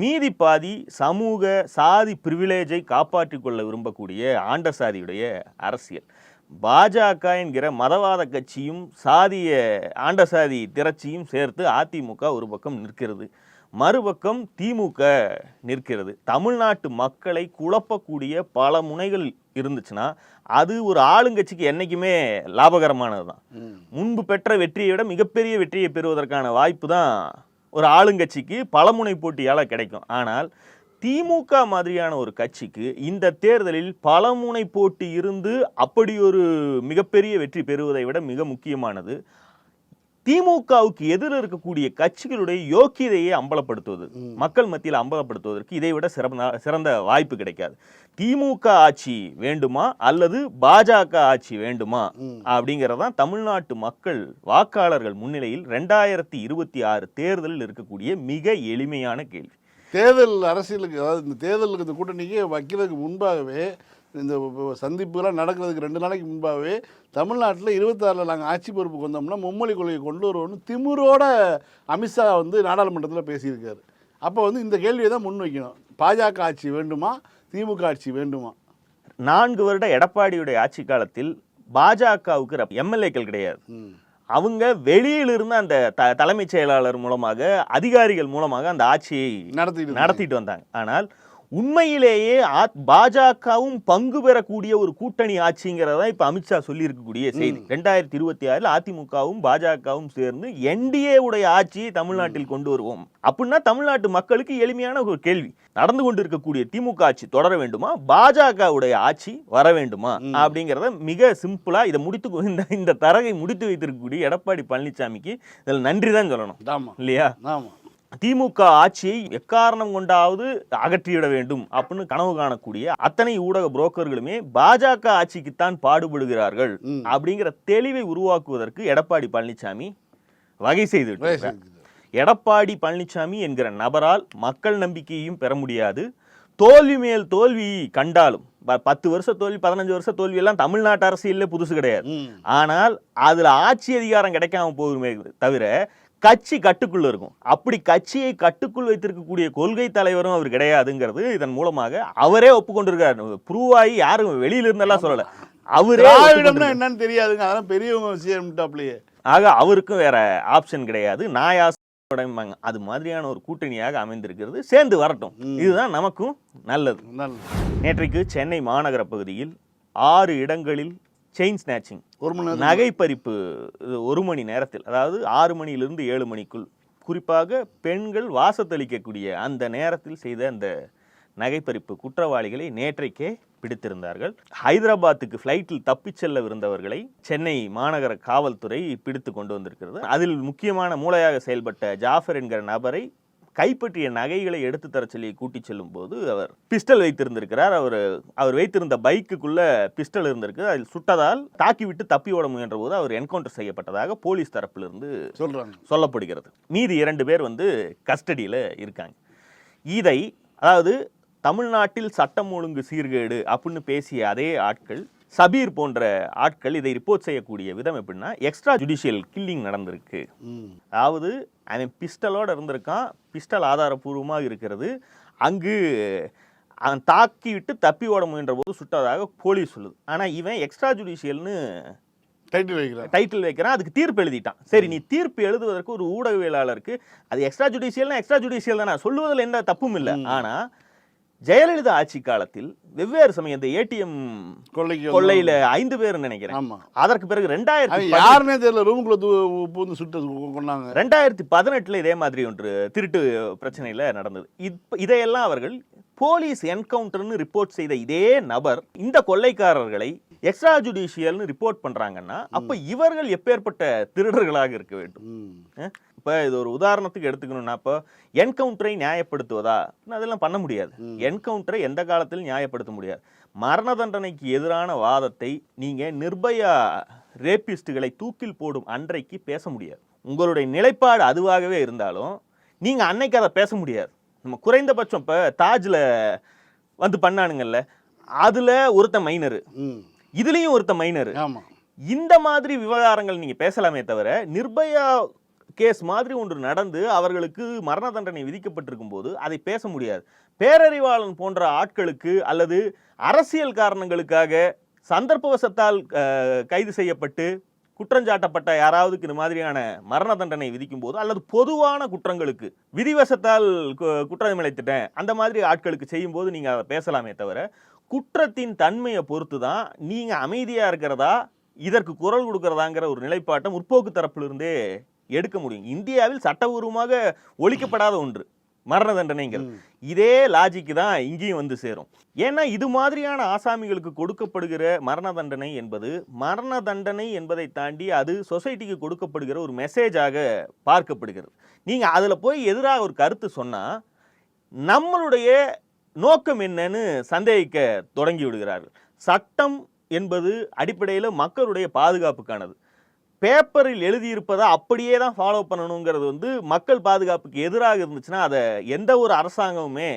மீதி பாதி சமூக சாதி பிரிவிலேஜை காப்பாற்றிக் கொள்ள விரும்பக்கூடிய ஆண்ட சாதியுடைய அரசியல். பாஜக என்கிற மதவாத கட்சியும் சாதிய ஆண்ட சாதி திரட்சியும் சேர்த்து அதிமுக ஒரு பக்கம் நிற்கிறது. மறுபக்கம் திமுக நிற்கிறது. தமிழ்நாட்டு மக்களை குழப்பக்கூடிய பல முனைகள் இருந்துச்சுன்னா அது ஒரு ஆளுங்கட்சிக்கு என்னைக்குமே லாபகரமானது தான் முன்பு பெற்ற வெற்றியை விட மிகப்பெரிய வெற்றியை பெறுவதற்கான வாய்ப்பு தான் ஒரு ஆளுங்கட்சிக்கு பலமுனை போட்டியால் கிடைக்கும். ஆனால் திமுக மாதிரியான ஒரு கட்சிக்கு இந்த தேர்தலில் பலமுனை போட்டி இருந்து அப்படி ஒரு மிகப்பெரிய வெற்றி பெறுவதை விட மிக முக்கியமானது திமுகவுக்கு எதிர இருக்கக்கூடிய கட்சிகளுடைய யோக்கியதையை அம்பலப்படுத்துவது மக்கள் மத்தியில் அம்பலப்படுத்துவதற்கு இதை விட சிறந்த சிறந்த வாய்ப்பு கிடைக்காது. திமுக ஆட்சி வேண்டுமா அல்லது பாஜக ஆட்சி வேண்டுமா அப்படிங்கறதான் தமிழ்நாட்டு மக்கள் வாக்காளர்கள் முன்னிலையில் ரெண்டாயிரத்தி இருபத்தி ஆறு தேர்தலில் இருக்கக்கூடிய மிக எளிமையான கேள்வி. தேர்தல் அரசியலுக்கு அதாவது இந்த தேர்தலுக்கு இந்த கூட்டணிக்கு வைக்கிறதுக்கு முன்பாகவே இந்த சந்திப்புலாம் நடக்கிறதுக்கு ரெண்டு நாளைக்கு முன்பாகவே தமிழ்நாட்டில் இருபத்தாறில் நாங்கள் ஆட்சி பொறுப்புக்கு வந்தோம்னா மும்மொழி கொள்கையை கொண்டு வருவோம்னு திமிரோட அமித்ஷா வந்து நாடாளுமன்றத்தில் பேசியிருக்காரு. அப்போ வந்து இந்த கேள்வியை தான் முன் வைக்கணும் பாஜக ஆட்சி வேண்டுமா? திமுக ஆட்சி வேண்டுமா? நான்கு வருட எடப்பாடியுடைய ஆட்சி காலத்தில் பாஜகவுக்கு எம்எல்ஏக்கள் கிடையாது. அவங்க வெளியிலிருந்து அந்த த தலைமைச் செயலாளர் மூலமாக அதிகாரிகள் மூலமாக அந்த ஆட்சியை நடத்திட்டு நடத்திட்டு வந்தாங்க. ஆனால் உண்மையிலேயே பாஜகவும் பங்கு பெறக்கூடிய ஒரு கூட்டணி ஆட்சிங்கிறதா இப்ப அமித்ஷா சொல்லி இருக்கக்கூடிய செய்தி. ரெண்டாயிரத்தி இருபத்தி ஆறில் அதிமுகவும் பாஜகவும் சேர்ந்து என்டிஏ உடைய ஆட்சியை தமிழ்நாட்டில் கொண்டு வருவோம். அப்படின்னா தமிழ்நாட்டு மக்களுக்கு எளிமையான ஒரு கேள்வி. நடந்து கொண்டிருக்கக்கூடிய திமுக ஆட்சி தொடர வேண்டுமா? பாஜக உடைய ஆட்சி வர வேண்டுமா? அப்படிங்கறத மிக சிம்பிளா இதை முடித்து இந்த இந்த தரகை முடித்து வைத்திருக்கக்கூடிய எடப்பாடி பழனிசாமிக்கு இதில் நன்றி தான் சொல்லணும். இல்லையா? ஆமாம் திமுக ஆட்சியை எக்காரணம் கொண்டாவது அகற்றிவிட வேண்டும் அப்படின்னு கனவு காணக்கூடிய அத்தனை ஊடக புரோக்கர்களுமே பாஜக ஆட்சிக்குத்தான் பாடுபடுகிறார்கள். அப்படிங்கிற தெளிவை உருவாக்குவதற்கு எடப்பாடி பழனிசாமி வகை செய்து. எடப்பாடி பழனிசாமி என்கிற நபரால் மக்கள் நம்பிக்கையும் பெற முடியாது தோல்வி மேல் தோல்வி கண்டாலும் பத்து வருஷ தோல்வி பதினஞ்சு வருஷ தோல்வி எல்லாம் தமிழ்நாட்டு அரசியல்ல புதுசு கிடையாது ஆனால் அதுல ஆட்சி அதிகாரம் கிடைக்காம போகுமே தவிர கட்சி கட்டுக்குள்ள இருக்கும். அப்படி கட்சியை கட்டுக்குள் வைத்திருக்கக்கூடிய கொள்கை தலைவரும் அவர் கிடையாதுங்கிறது இதன் மூலமாக அவரே ஒப்புக்கொண்டிருக்காரு. ப்ரூவ் ஆகி யாரும் வெளியில இருந்தெல்லாம் சொல்லல. அவரே. என்னன்னு தெரியாதுங்க. அதெல்லாம் பெரியவங்க விஷயம்ட்டாப்லையே ஆக அவருக்கும் வேற ஆப்ஷன் கிடையாது. நாயா உடைம்பாங்க. அது மாதிரியான ஒரு கூட்டணியாக அமைந்திருக்கிறது. சேர்ந்து வரட்டும். இதுதான் நமக்கும் நல்லது. நல்லது. நேற்றைக்கு சென்னை மாநகர பகுதியில் ஆறு இடங்களில் செயின் ஸ்நாச்சிங் ஒரு மணி நேரம் நகை பறிப்பு இது ஒரு மணி நேரத்தில் அதாவது ஆறு மணியிலிருந்து ஏழு மணிக்குள். குறிப்பாக பெண்கள் வாசத்தளிக்கக்கூடிய அந்த நேரத்தில் செய்த அந்த நகைப்பறிப்பு குற்றவாளிகளை நேற்றைக்கே பிடித்திருந்தார்கள். ஹைதராபாத்துக்கு ஃப்ளைட்டில் தப்பிச் செல்லவிருந்தவர்களை சென்னை மாநகர காவல்துறை பிடித்து கொண்டு வந்திருக்கிறது. அதில் முக்கியமான மூளையாக செயல்பட்ட ஜாஃபர் என்கிற நபரை கைப்பற்றிய நகைகளை எடுத்து தர சொல்லி கூட்டிச் செல்லும் போது அவர் பிஸ்டல் வைத்திருந்திருக்கிறார். அவர் அவர் வைத்திருந்த பைக்குக்குள்ள பிஸ்டல் இருந்திருக்கு. அதில் சுட்டதால் தாக்கிவிட்டு தப்பி ஓட முயன்ற போது அவர் என்கவுண்டர் செய்யப்பட்டதாக போலீஸ் தரப்பிலிருந்து சொல்றாங்க. சொல்லப்படுகிறது. மீதி இரண்டு பேர் வந்து கஸ்டடியில் இருக்காங்க. இதை அதாவது தமிழ்நாட்டில் சட்டம் ஒழுங்கு சீர்கேடு அப்படின்னு பேசிய அதே ஆட்கள் சபீர் போன்ற ஆட்கள் இதை ரிப்போர்ட் செய்யக்கூடிய விதம் எப்படின்னா எக்ஸ்ட்ரா ஜுடிஷியல் கில்லிங் நடந்திருக்கு. அதாவது அவன் பிஸ்டலோட இருந்திருக்கான் பிஸ்டல் ஆதாரபூர்வமாக இருக்கிறது. அங்கு அவன் தாக்கி விட்டு தப்பி ஓட முயன்ற போது சுட்டதாக போலீஸ் சொல்லுது. ஆனால் இவன் எக்ஸ்ட்ரா ஜுடிஷியல்னு டைட்டில் வைக்கிறார் டைட்டில் வைக்கிறான் அதுக்கு தீர்ப்பு எழுதிட்டான். சரி நீ தீர்ப்பு எழுதுவதற்கு ஒரு ஊடகவியலாளருக்கு அது எக்ஸ்ட்ரா ஜுடிஷியல்னா எக்ஸ்ட்ரா ஜுடிஷியல் தானே சொல்லுவதில் எந்த தப்பும் இல்லை. ஆனா ஜெயலலிதா ஆட்சி காலத்தில் வெவ்வேறு சமயம் இந்த ஏடிஎம் கொள்ளையில ஐந்து பேர் நினைக்கிறேன். அதற்கு பிறகு ரெண்டாயிரத்தி யாருன்னே தெரியல ரூமுக்குள்ள பூந்து சுட்டு கொண்டாங்க. ரெண்டாயிரத்தி பதினெட்டுல இதே மாதிரி ஒன்று திருட்டு பிரச்சனையில நடந்தது. இதையெல்லாம் அவர்கள் போலீஸ் என்கவுண்டர்னு ரிப்போர்ட் செய்த இதே நபர் இந்த கொள்ளைக்காரர்களை எக்ஸ்ட்ரா ஜுடிஷியல்னு ரிப்போர்ட் பண்றாங்கன்னா அப்ப இவர்கள் எப்பேற்பட்ட திருடர்களாக இருக்க வேண்டும்? இப்ப இது ஒரு உதாரணத்துக்கு எடுத்துக்கணும்னா இப்போ என்கவுண்டரை நியாயப்படுத்துவதா? அதெல்லாம் பண்ண முடியாது. என்கவுண்டரை எந்த காலத்திலும் நியாயப்படுத்த முடியாது? மரண தண்டனைக்கு எதிரான வாதத்தை நீங்க நிர்பயா ரேபிஸ்டுகளை தூக்கில் போடும் அன்றைக்கு பேச முடியாது. உங்களுடைய நிலைப்பாடு அதுவாகவே இருந்தாலும் நீங்க அன்னைக்கு அதை பேச முடியாது. நம்ம குறைந்தபட்சம் இப்போ தாஜ்ல வந்து பண்ணானுங்கல்ல அதுல ஒருத்த மைனரு. இதுலயும் ஒருத்த மைனரு ஆமா. இந்த மாதிரி விவகாரங்கள் நீங்க பேசலாமே தவிர நிர்பயா கேஸ் மாதிரி ஒன்று நடந்து அவர்களுக்கு மரண தண்டனை விதிக்கப்பட்டிருக்கும் போது அதை பேச முடியாது. பேரறிவாளன் போன்ற ஆட்களுக்கு அல்லது அரசியல் காரணங்களுக்காக சந்தர்ப்பவசத்தால் கைது செய்யப்பட்டு குற்றஞ்சாட்டப்பட்ட யாராவதுக்கு இந்த மாதிரியான மரண தண்டனை விதிக்கும் போது அல்லது பொதுவான குற்றங்களுக்கு விதிவசத்தால் குற்றம் இழைத்துட்டேன் அந்த மாதிரி ஆட்களுக்கு செய்யும்போது நீங்க அதை பேசலாமே தவிர குற்றத்தின் தன்மையை பொறுத்து தான் நீங்க அமைதியா இருக்கிறதா இதற்கு குரல் கொடுக்கறதாங்கிற ஒரு நிலைப்பாட்டை முற்போக்கு தரப்பிலிருந்தே எடுக்க முடியும். இந்தியாவில் சட்டபூர்வமாக ஒழிக்கப்படாத ஒன்று மரண தண்டனைங்கிறது. இதே லாஜிக்கு தான் இங்கேயும் வந்து சேரும். ஏன்னா இது மாதிரியான ஆசாமிகளுக்கு கொடுக்கப்படுகிற மரண தண்டனை என்பது மரண தண்டனை என்பதை தாண்டி அது சொசைட்டிக்கு கொடுக்கப்படுகிற ஒரு மெசேஜாக பார்க்கப்படுகிறது. நீங்கள் அதில் போய் எதிராக ஒரு கருத்து சொன்னால் நம்மளுடைய நோக்கம் என்னன்னு சந்தேகிக்க தொடங்கி விடுகிறார்கள். சட்டம் என்பது அடிப்படையில் மக்களுடைய பாதுகாப்புக்கானது. பேப்பரில் எழுதியிருப்பதை அப்படியே தான் ஃபாலோ பண்ணணுங்கிறது வந்து மக்கள் பாதுகாப்புக்கு எதிராக இருந்துச்சுன்னா அதை எந்த ஒரு அரசாங்கமுமே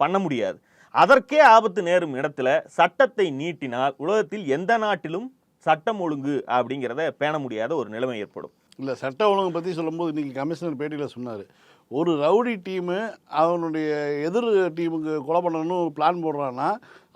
பண்ண முடியாது. அதற்கே ஆபத்து நேரும் இடத்துல சட்டத்தை நீட்டினால் உலகத்தில் எந்த நாட்டிலும் சட்டம் ஒழுங்கு அப்படிங்கிறத பேண முடியாத ஒரு நிலைமை ஏற்படும். இல்லை சட்ட ஒழுங்கு பற்றி சொல்லும்போது இன்றைக்கி கமிஷனர் பேட்டியில் சொன்னார். ஒரு ரவுடி டீமு அவனுடைய எதிர் டீமுக்கு கொலை பண்ணணும்னு பிளான் போடுறான்னா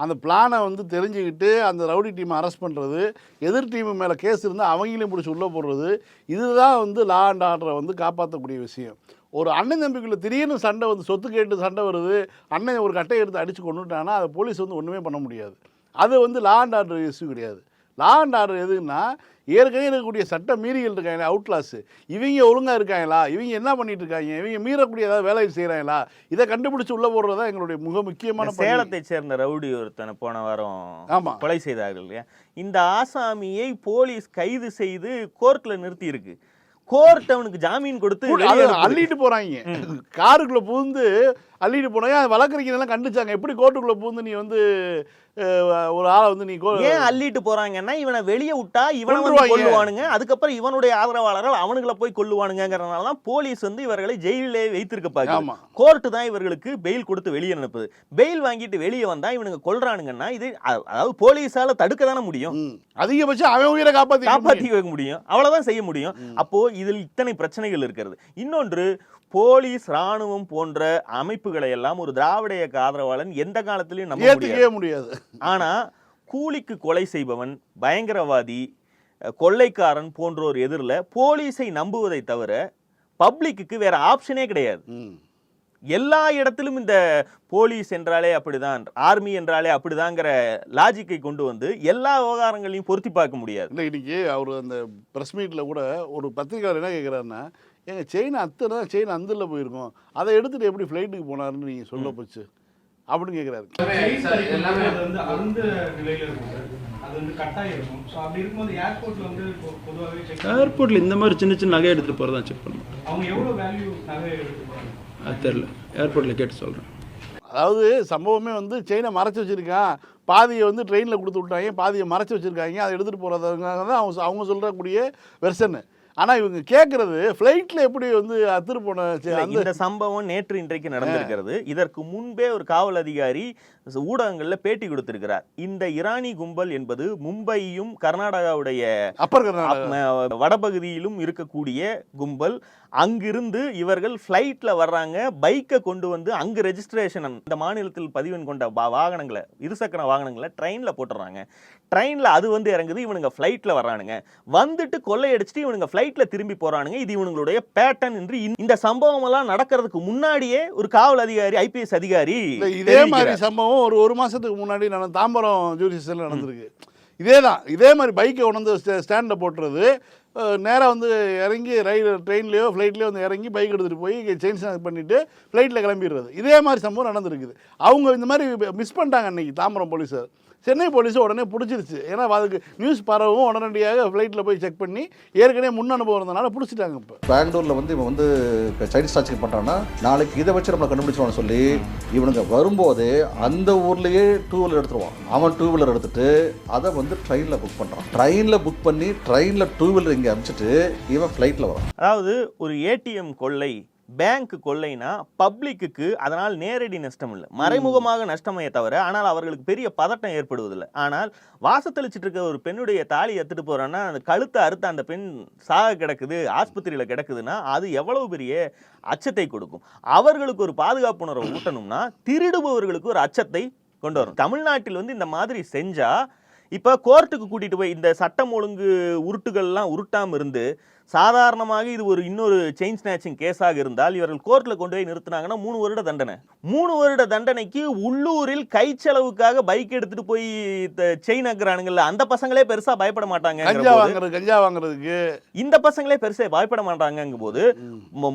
அந்த பிளானை வந்து தெரிஞ்சுக்கிட்டு அந்த ரவுடி டீமை அரெஸ்ட் பண்ணுறது எதிர் டீமு மேலே கேஸ் இருந்தால் அவங்களையும் பிடிச்சி உள்ளே போடுறது இதுதான் வந்து லா அண்ட் ஆர்டரை வந்து காப்பாற்றக்கூடிய விஷயம். ஒரு அண்ணன் தம்பிக்குள்ள திடீர்னு சண்டை வந்து சொத்து கேட்டு சண்டை வருது அண்ணன் ஒரு கட்டையை எடுத்து அடித்து கொண்டுட்டான்னா அதை போலீஸ் வந்து ஒன்றுமே பண்ண முடியாது. அது வந்து லா அண்ட் ஆர்டர் இஷ்யூ கிடையாது. லா அண்ட் ஆர்டர் எதுன்னா ஏற்கனவே இருக்கக்கூடிய சட்ட மீறிகள் இருக்காங்களா அவுட்லாஸ் இவங்க ஒழுங்காக இருக்காங்களா? இவங்க என்ன பண்ணிட்டு இருக்காங்க? இவங்க மீறக்கூடிய ஏதாவது வேலை செய்கிறாங்களா இதை கண்டுபிடிச்சு உள்ளே போடுறது தான் எங்களுடைய மிக முக்கியமான. சேலத்தை சேர்ந்த ரவுடி ஒருத்தனை போன வாரம் ஆமா. கொலை செய்தார்கள் இல்லையா? இந்த ஆசாமியை போலீஸ் கைது செய்து கோர்ட்ல நிறுத்தி இருக்கு கோர்ட் அவனுக்கு ஜாமீன் கொடுத்து. அள்ளிட்டு போறாங்க. காருக்குள்ள பூந்து அள்ளிட்டு போனாங்க அது வழக்கறிஞரெல்லாம் கண்டிச்சாங்க? எப்படி கோர்ட்டுக்குள்ள பூந்து நீ வந்து ஒரு ஆளை வந்து நீ ஏன் அள்ளிட்டு போறாங்கன்னா இவனை வெளியே விட்டா இவனை வந்து. கொல்லுவானுங்க. அதுக்கப்புறம் இவனுடைய ஆதரவாளர்கள் அவனுங்கள போய் கொல்லுவானுங்கிறனால தான் போலீஸ் வந்து இவர்களை ஜெயிலே வைத்திருக்க ஆமா. பாக்குது கோர்ட் தான் இவர்களுக்கு பெயில் கொடுத்து வெளியே அனுப்புது. பெயில் வாங்கிட்டு வெளியே வந்தா இவனுங்க கொல்றானுங்கன்னா இது அதாவது போலீஸால தடுக்க தானே முடியும். அதிகபட்சம் அவன் உயிரை காப்பாற்றி காப்பாற்றி வைக்க முடியும். அவ்வளவுதான் செய்ய முடியும். அப்போ இதில் இத்தனை பிரச்சனைகள் இருக்கிறது. இன்னொன்று போலீஸ் ராணுவம் போன்ற அமைப்புகளை எல்லாம் ஒரு திராவிட இயக்க ஆதரவாளன் எந்த காலத்திலயும் நம்ப முடியாது. ஆனா கூலிக்கு கொலை செய்பவன் பயங்கரவாதி கொள்ளைக்காரன் போன்றோர் எதிரில் போலீஸை நம்புவதை தவிர பப்ளிக்குக்கு வேற ஆப்ஷனே கிடையாது. எல்லா இடத்திலும் இந்த போலீஸ் என்றாலே அப்படிதான் ஆர்மி என்றாலே அப்படிதாங்கிற லாஜிக்கை கொண்டு வந்து எல்லா விவகாரங்களையும் பொருத்தி பார்க்க முடியாது. இல்லை இன்னைக்கு அவர் அந்த ப்ரெஸ் மீட்டில் கூட ஒரு பத்திரிக்கையாளர் என்ன கேட்குறாருன்னா எங்க செயின் அத்தனை செயின் அந்தில் போயிருக்கோம். அதை எடுத்துட்டு எப்படி ஃப்ளைட்டுக்கு போனாருன்னு நீங்கள் சொல்ல போச்சு. அப்படின்னு கேட்குறாரு எல்லாமே அது வந்து அந்த நிலையில இருக்கும். சார் அது வந்து கட்டாயம் இருக்கும் ஸோ அப்படி இருக்கும்போது ஏர்போர்ட்ல வந்து பொ- பொதுவாகவே செக் ஏர்போர்ட்டில் இந்த மாதிரி சின்ன சின்ன நகை எடுத்துகிட்டு போகிறதா செக் பண்ணுவோம் அவங்க எவ்வளோ வேல்யூ நகை எடுத்து போறாங்க? அது தெரில ஏர்போர்ட்டில் கேட்டு சொல்கிறேன் அதாவது சம்பவமே வந்து செயினை மறைச்சு வச்சிருக்கான். பாதியை வந்து ட்ரெயினில் கொடுத்து விட்டாங்க. பாதியை மறைச்சு வச்சிருக்காங்க. அதை எடுத்துகிட்டு போகிறதுங்க தான் அவங்க அவங்க சொல்கிறக்கூடிய வெர்ஷனு ஆனால் இவங்க கேட்குறது ஃப்ளைட்டில் எப்படி வந்து அத்துரு போன இந்த சம்பவம் நேற்று இன்றைக்கு நடந்திருக்கிறது. இதற்கு முன்பே ஒரு காவல் அதிகாரி ஊடகங்கள்ல பேட்டி கொடுத்திருக்கிறார். இந்த ஈரானி கும்பல் என்பது மும்பையும் கர்நாடகாவுடைய அப்பர் வடபகுதியிலும் இருக்கக்கூடிய கும்பல். அங்கிருந்து இவர்கள் ஃப்ளைட்ல வர்றாங்க. பைக்கை கொண்டு வந்து அங்கு ரெஜிஸ்ட்ரேஷன் இந்த மாநிலத்தில் பதிவெண் கொண்ட வாகனங்களை இருசக்கர வாகனங்களை ட்ரெயினில் போட்டுறாங்க. ட்ரெயினில் அது வந்து இறங்குது இவனுங்க ஃப்ளைட்டில் வர்றானுங்க. வந்துட்டு கொள்ளையடிச்சிட்டு இவனுங்க ஃப்ளைட்டில் திரும்பி போறானுங்க. இது இவனுங்களுடைய பேட்டர்ன் என்று இந்த- சம்பவம் எல்லாம் நடக்கிறதுக்கு முன்னாடியே ஒரு காவல் அதிகாரி ஐபிஎஸ் அதிகாரி இதே மாதிரி தெரிவிக்கிறார். சம்பவம் ஒரு ஒரு மாதத்துக்கு முன்னாடி நடந்த தாம்பரம் ஜூரிஸ்டில் நடந்திருக்கு. இதே தான் இதே மாதிரி பைக்கை உணர்ந்து வந்து ஸ்டாண்டில் போட்டுறது. நேராக வந்து இறங்கி ரயில் ட்ரெயின்லேயோ ஃப்ளைட்லேயோ வந்து இறங்கி பைக் எடுத்துகிட்டு போய் செயின் ஸ்நாக் பண்ணிவிட்டு ஃப்ளைட்டில் கிளம்பிடுறது. இதே மாதிரி சம்பவம் நடந்திருக்குது. அவங்க இந்த மாதிரி மிஸ் பண்ணிட்டாங்க அன்றைக்கி தாம்பரம் போலீஸார். சென்னை போலீஸ் உடனே பிடிச்சிருச்சு. ஏன்னா அதுக்கு நியூஸ் பரவும் உடனடியாக ஃப்ளைட்டில் போய் செக் பண்ணி ஏற்கனவே முன் அனுபவம் இருந்தனால பிடிச்சிட்டாங்க இப்போ. பெங்களூர்ல வந்து இவன் வந்து சைனீஸ் டார்ச்சர் பண்ணுறான்னா நாளைக்கு இதை வச்சு நம்மளை கண்டுபிடிச்சிருவான்னு சொல்லி இவனுங்க வரும்போதே அந்த ஊர்லயே டூ வீலர் எடுத்துருவான். அவன் டூ வீலர் எடுத்துட்டு அதை வந்து ட்ரெயினில் புக் பண்ணுறான் ட்ரெயினில் புக் பண்ணி ட்ரெயினில் டூ வீலர் இங்கே அனுப்பிச்சிட்டு இவன் ஃப்ளைட்டில் வரான். அதாவது ஒரு ஏடிஎம் கொள்ளை பேங்க் கொள்ளைனா பப்ளிக்குக்கு அதனால் நேரடி நஷ்டம் இல்லை மறைமுகமாக நஷ்டமே தவிர ஆனால் அவர்களுக்கு பெரிய பதட்டம் ஏற்படுவதில்லை. ஆனால் வாசத்தளிச்சிட்டு இருக்க ஒரு பெண்ணுடைய தாலி எடுத்துட்டு போறான்னா அந்த கழுத்தை அறுத்த அந்த பெண் சாக கிடக்குது ஆஸ்பத்திரியில் கிடக்குதுன்னா அது எவ்வளவு பெரிய அச்சத்தை கொடுக்கும். அவர்களுக்கு ஒரு பாதுகாப்பு உணர்வை ஊட்டணும்னா திருடுபவர்களுக்கு ஒரு அச்சத்தை கொண்டு வரும் தமிழ்நாட்டில் வந்து இந்த மாதிரி செஞ்சா இப்போ கோர்ட்டுக்கு கூட்டிட்டு போய் இந்த சட்டம் ஒழுங்கு உருட்டுகள்லாம் உருட்டாம இருந்து சாதாரணமாக இது ஒரு இன்னொரு செயின் ஸ்நாச்சிங் கேஸாக இருந்தால் இவர்கள் கோர்ட்ல கொண்டு போய் நிறுத்தினாங்கன்னா மூணு வருட தண்டனை. மூணு வருட தண்டனைக்கு உள்ளூரில் கை செலவுக்காக பைக் எடுத்துட்டு போய் செயின் அக்கிறானுங்கல்ல அந்த பசங்களே பெருசா பயப்பட மாட்டாங்க கஞ்சா வாங்குறது கஞ்சா வாங்குறதுக்கு. இந்த பசங்களே பெருசா பயப்பட மாட்டாங்கங்கும் போது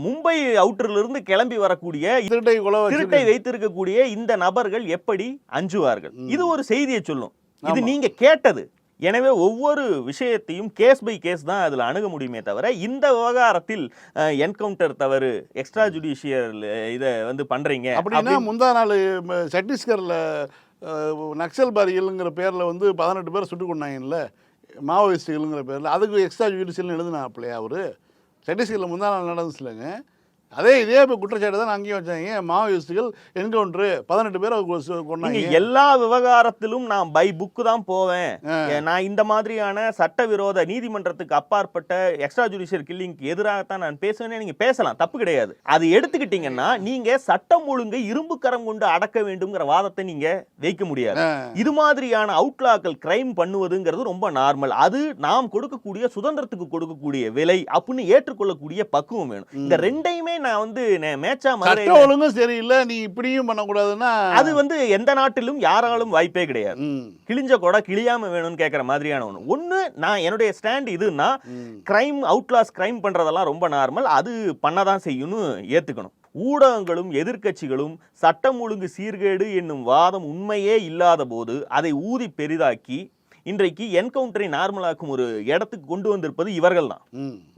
மும்பை அவுட்டர்ல இருந்து கிளம்பி வரக்கூடிய திருட்டை திருட்டை. வைத்திருக்கக்கூடிய இந்த நபர்கள் எப்படி அஞ்சுவார்கள்? இது ஒரு செய்தியை சொல்லும். இது. நீங்க கேட்டது. எனவே ஒவ்வொரு விஷயத்தையும் கேஸ் பை கேஸ் தான் அதில் அணுக முடியுமே தவிர இந்த விவகாரத்தில் என்கவுண்டர் தவறு எக்ஸ்ட்ரா ஜுடிஷியல் இதை வந்து பண்றீங்க அப்படின்னா முந்தா நாள் சத்தீஸ்கர்ல அஹ், நக்சல் பாரிகள்ங்கிற பேர்ல வந்து பதினெட்டு பேர் சுட்டு கொண்டாங்கல்ல மாவோயிஸ்டுகள்ங்கிற பேர்ல அதுக்கு எக்ஸ்ட்ரா ஜுடிஷியல்னு எழுதுனாப்லையா அவரு? சத்தீஸ்கரில் முந்தா நாள் நடந்துச்சுலங்க. அதே இதே இப்போ குற்றச்சாட்டு தான் அங்கேயும் வச்சாங்க மாவோயிஸ்டுகள் என்கவுண்டரு பதினெட்டு பேரை கொ- சு- நீங்க கொன்னாங்க எல்லா விவகாரத்திலும் நான் பை புக்கு தான் போவேன். நான் இந்த மாதிரியான சட்டவிரோத நீதிமன்றத்துக்கு அப்பாற்பட்ட எக்ஸ்ட்ரா ஜுடிஷியல் கில்லிங்க்கு எதிராகத்தான் நான் பேசுவேன்னு நீங்க பேசலாம். தப்பு கிடையாது. அது எடுத்துக்கிட்டீங்கன்னா நீங்க சட்டம் ஒழுங்கை இரும்பு கரம் கொண்டு அடக்க வேண்டும்ங்கிற வாதத்தை நீங்க வைக்க முடியாது. இது மாதிரியான அவுட்லாக்கள் கிரைம் பண்ணுவதுங்கிறது ரொம்ப நார்மல் அது நாம் கொடுக்கக்கூடிய சுதந்திரத்துக்கு கொடுக்கக்கூடிய விலை அப்படின்னு ஏற்றுக்கொள்ளக்கூடிய பக்குவம் வேணும். இந்த ரெண்டையுமே நான் வந்து மேட்சா மதுரை ஒழுங்கும் சரியில்லை நீ இப்படியும் பண்ணக்கூடாதுன்னா அது வந்து எந்த நாட்டிலும் யாராலும் வாய்ப்பே கிடையாது. கிழிஞ்ச கூட கிழியாம வேணும்னு கேட்குற மாதிரியான ஒன்று ஒன்று நான் என்னுடைய ஸ்டாண்ட் இதுன்னா. கிரைம் அவுட்லாஸ் கிரைம் பண்றதெல்லாம் ரொம்ப நார்மல் அது பண்ணதான் செய்யும்னு ஏத்துக்கணும். ஊடகங்களும் எதிர்க்கட்சிகளும் சட்டம் ஒழுங்கு சீர்கேடு என்னும் வாதம் உண்மையே இல்லாத போது அதை ஊதி பெரிதாக்கி இன்றைக்கு என்கவுண்டரை நார்மலாக்கும் ஒரு இடத்துக்கு கொண்டு வந்திருப்பது இவர்கள் தான்.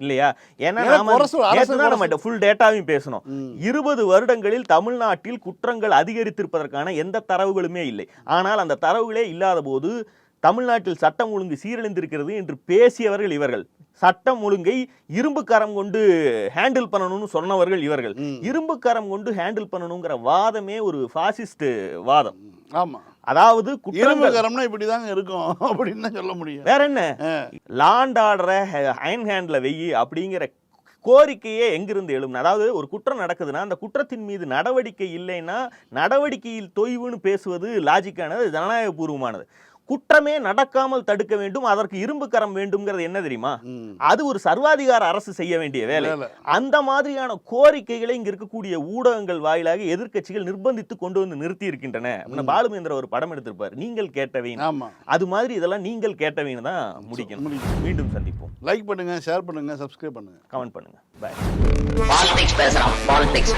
இல்லையா? ஏன்னா நம்ம ஃபுல் டேட்டாவையும் பேசணும். இருபது வருடங்களில் தமிழ்நாட்டில் குற்றங்கள் அதிகரித்திருப்பதற்கான எந்த தரவுகளுமே இல்லை. ஆனால் அந்த தரவுகளே இல்லாத போது தமிழ்நாட்டில் சட்டம் ஒழுங்கு சீரழிந்திருக்கிறது என்று பேசியவர்கள் இவர்கள். சட்டம் ஒழுங்கை இரும்பு கரம் கொண்டு ஹேண்டில் பண்ணணும்னு சொன்னவர்கள் இவர்கள். இரும்பு கரம் கொண்டு ஹேண்டில் பண்ணணுங்கிற வாதமே ஒரு ஃபாசிஸ்ட் வாதம். ஆமா. அதாவது இரும்பு குற்றங்கள். கரம்னா இப்படிதாங்க இருக்கும் அப்படின்னு தான் சொல்ல முடியும். வேற என்ன? லாண்ட் ஆர்டரை அயன் ஹேண்ட்ல வெயி அப்படிங்கிற கோரிக்கையே எங்கிருந்து எழும் அதாவது ஒரு குற்றம் நடக்குதுன்னா அந்த குற்றத்தின் மீது நடவடிக்கை இல்லைன்னா நடவடிக்கையில் தொய்வுன்னு பேசுவது லாஜிக்கானது ஜனநாயகபூர்வமானது. குற்றமே நடக்காமல் தடுக்க வேண்டும் அதற்கு இரும்பு கரம் வேண்டும்ங்கிறது என்ன தெரியுமா. அது ஒரு சர்வாதிகார அரசு செய்ய வேண்டிய வேலை. அந்த மாதிரியான கோரிக்கைகளை இங்க இருக்கக்கூடிய ஊடகங்கள் வாயிலாக எதிர்க்கட்சிகள் நிர்பந்தித்து கொண்டு வந்து நிறுத்தி இருக்கின்றன பாலுமேந்திர ஒரு படம் எடுத்திருப்பார் நீங்கள் கேட்டவை அது மாதிரி இதெல்லாம் நீங்கள் கேட்டவைன்னு தான் முடிக்கணும். முடிக்கணும். மீண்டும் சந்திப்போம். லைக் பண்ணுங்க ஷேர் பண்ணுங்க சப்ஸ்கிரைப் பண்ணுங்க. கமெண்ட் பண்ணுங்க. பாய் பாலிடிக்ஸ் பேசுறான் பாலிடிக்ஸ்